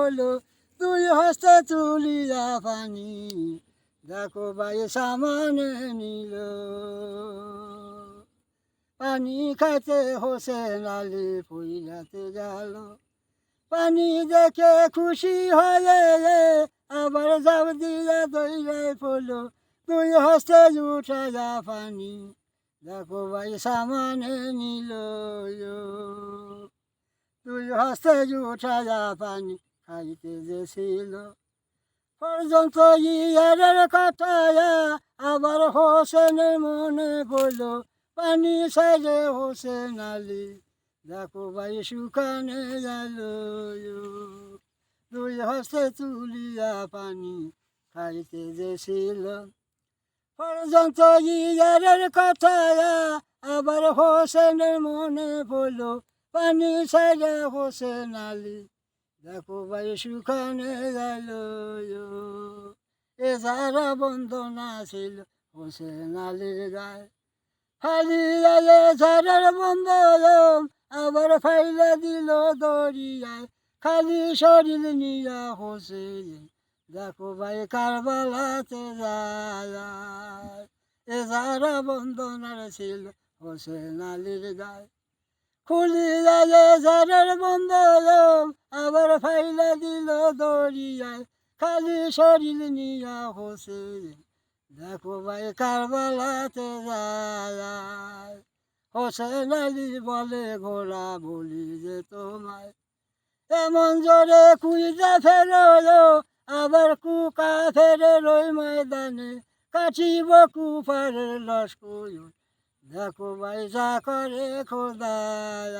বলো তুই হস্তে তুলিয়া পানি দেখো ভাই, সামানে নিল। পানি খাইতে হোসেন আলী পইলাতে গেল। পানি দেখে খুশি হয়ে আবার যাব দিয়া দইলে পড়ল তুই হস্তে উঠা যা পানি। দেখো ভাই, সামানে নিল। তুই হস্তে উঠা যা পানি। খাইতে যেছিল পর্যন্ত ইয়ারের কথা আবার হোসেনের মনে পড়ল, পানি সাইজে হোসেন আলী। দেখো ভাই, শুকানে গেল দুই হস্তে তুলিয়া পানি খাইতে যেছিল পর্যন্ত ইয়ারের কথা আবার হোসেনের মনে পড়ল, পানি সাইজে হোসেন আলী। দেখো ভাই শুকানে গেল এ যারা বন্দনা ছিল হোসেন আলীর গায়ে। হারিয়ে ঝড়ের বন্ধন আবার ফাইলে দিল দরিয়ায়। খালি শরীর নিয়া হোসে দেখো ভাই কারবালাতে যায়। এ যারা বন্ধনার ছিল হোসেন আলীর গায়ে। খুলি যায় ঝড়ের আবার ফাইলে দিল দরিয়ায়, খালি শরীর নিয়া হোসে। দেখো ভাই কারবালাতে যায় হোসেন আলী বলে ঘোড়া বলি যে তোমায়। এমন জোরে কুইজা ফেরো আবার কুকা ফেরে রই ময়দানে, কাটিব কুপারের লস্কুর দেখো ভাই যা করে খোদায়।